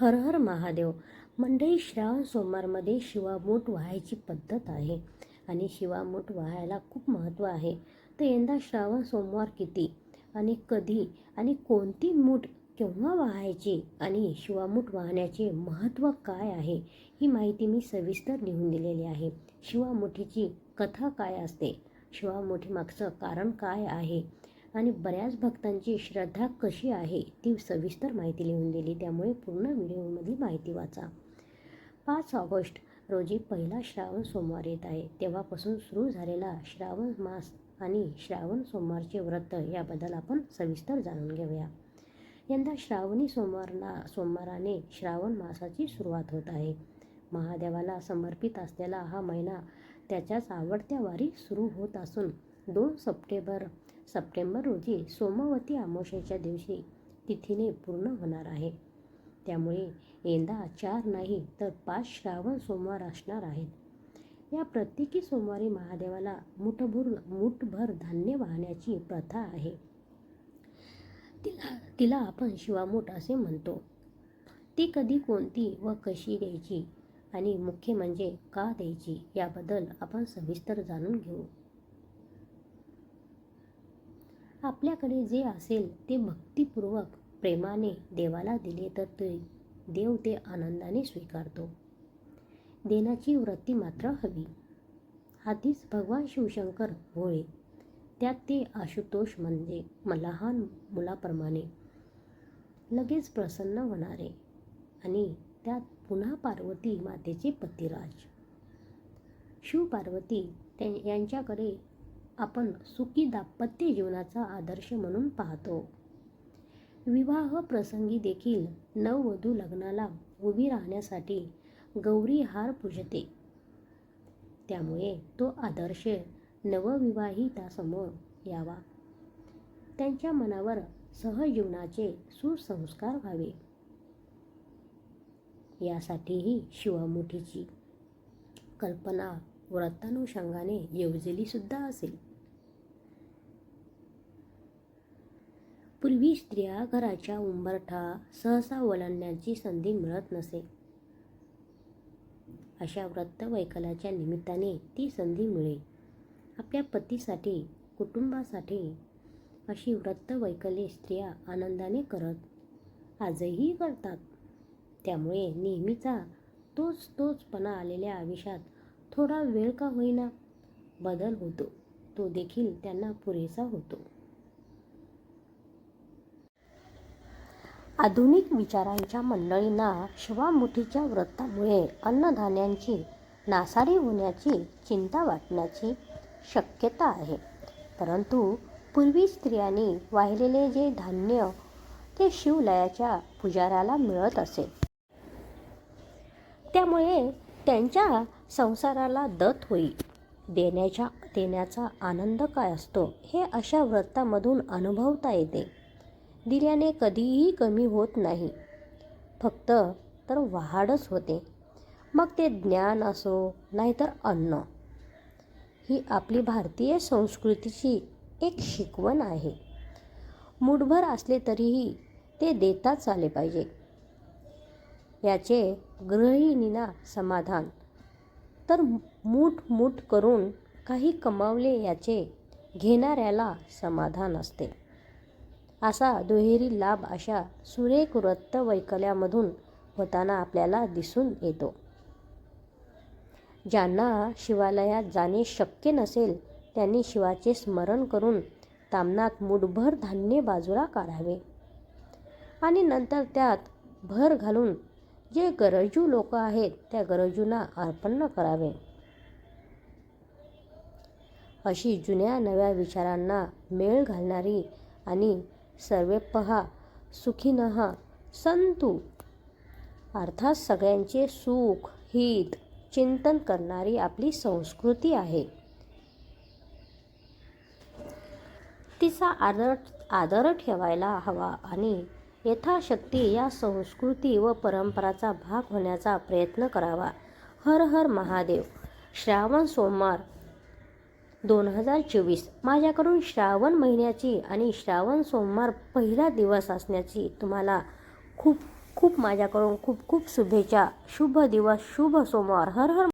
हर हर महादेव. मंडळी श्रावण सोमवारमध्ये शिवामूठ व्हायची पद्धत आहे आणि शिवामूठ व्हायला खूप महत्त्व आहे. तर यंदा श्रावण सोमवार किती आणि कधी आणि कोणती मूठ केव्हा वाहायची आणि शिवामूठ वाहण्याचे महत्त्व काय आहे ही माहिती मी सविस्तर लिहून दिलेली आहे. शिवामुठीची कथा काय असते? शिवामुठीमागचं कारण काय आहे? आणि बऱ्याच भक्तांची श्रद्धा कशी आहे ती सविस्तर माहिती लिहून दिली. त्यामुळे पूर्ण व्हिडिओमधली माहिती वाचा. पाच ऑगस्ट रोजी पहिला श्रावण सोमवार येत आहे. तेव्हापासून सुरू झालेला श्रावण मास आणि श्रावण सोमवारचे व्रत याबद्दल आपण सविस्तर जाणून घेऊया. यंदा श्रावणी सोमवारला सोमवाराने श्रावण मासाची सुरुवात होत आहे. महादेवाला समर्पित असलेला हा महिना त्याच्याच आवडत्या वारी सुरू होत असून दोन सप्टेंबर सप्टेंबर रोजी सोमवती अमावस्येच्या दिवशी तिथीने पूर्ण होणार आहे. त्यामुळे यंदा चार नाही तर पाच श्रावण सोमवार असणार आहेत. या प्रत्येकी सोमवारी महादेवाला मुठभूर मुठभर धान्य वाहण्याची प्रथा आहे. तिला तिला आपण शिवामूठ असे म्हणतो. ती कधी कोणती व कशी द्यायची आणि मुख्य म्हणजे का द्यायची याबद्दल आपण सविस्तर जाणून घेऊ. आपल्याकडे जे असेल ते भक्तिपूर्वक प्रेमाने देवाला दिले तर ते देव ते आनंदाने स्वीकारतो. देण्याची वृत्ती मात्र हवी. आधीच भगवान शिवशंकर भोळे त्यात ते आशुतोष म्हणजे म- लहान मुलाप्रमाणे लगेच प्रसन्न होणारे आणि त्यात पुन्हा पार्वती मातेचे पतिराज. शिव पार्वती त्या यांच्याकडे आपण सुखी दाम्पत्य जीवनाचा आदर्श म्हणून पाहतो. विवाह प्रसंगी देखील नववधू लग्नाला उभी राहण्यासाठी गौरी हार पूजते. त्यामुळे तो आदर्श नवविवाहितासमोर यावा. त्यांच्या मनावर सहजीवनाचे सुसंस्कार व्हावे. यासाठीही शिवामुठीची कल्पना व्रतानुषंगाने योजली सुद्धा असेल. पूर्वी स्त्रिया घराच्या उंबरठा सहसा ओलांडण्याची संधी मिळत नसे. अशा व्रतवैकल्याच्या निमित्ताने ती संधी मिळे. आपल्या पतीसाठी कुटुंबासाठी अशी व्रतवैकल्ये स्त्रिया आनंदाने करत आजही करतात. त्यामुळे नेहमीचा तोच तोचपणा आलेल्या आयुष्यात थोडा वेळ का होईना बदल होतो तो देखील त्यांना पुरेसा होतो. आधुनिक विचारांच्या मंडळींना शिवामुठीच्या व्रतामुळे अन्नधान्यांची नासाडी होण्याची चिंता वाटण्याची शक्यता आहे. परंतु पूर्वी स्त्रियांनी वाहिलेले जे धान्य ते शिवलयाच्या पुजाऱ्याला मिळत असे. त्यामुळे त्यांच्या संसाराला दत होई. देण्याच्या देण्याचा आनंद काय असतो हे अशा व्रतामधून अनुभवता येते. दिल्याने कधीही कमी होत नाही. फक्त तर वाढच होते. मग ते ज्ञान असो नाहीतर अन्न. ही आपली भारतीय संस्कृतीची एक शिकवण आहे. मुठभर असले तरीही ते देताच आले पाहिजे. याचे गृहिणींना समाधान तर मूठ मूठ करून काही कमावले याचे घेणाऱ्याला समाधान असते. असा दुहेरी लाभ अशा सुरेख वृत्तवैकल्यामधून होताना आपल्याला दिसून येतो. ज्यांना शिवालयात जाणे शक्य नसेल त्यांनी शिवाचे स्मरण करून तामनात मुठभर धान्य बाजूला काढावे आणि नंतर त्यात भर घालून जे गरजू लोक आहेत त्या गरजूंना अर्पण करावे. अशी जुन्या नव्या विचारांना मेळ घालणारी आणि सर्वेपहा सुखीनः संतु. अर्थात सगळ्यांचे सुख हित चिंतन करणारी आपली संस्कृती आहे. तिचा आदर आदर ठेवायला हवा आणि यथाशक्ती या संस्कृती व परंपराचा भाग होण्याचा प्रयत्न करावा. हर हर महादेव. श्रावण सोमवार दोन हजार चोवीस. माझ्याकडून श्रावण महिन्याची आणि श्रावण सोमवार पहिला दिवस असण्याची तुम्हाला खूप खूप माझ्याकडून खूप खूप शुभेच्छा. शुभ दिवस शुभ सोमवार. हर हर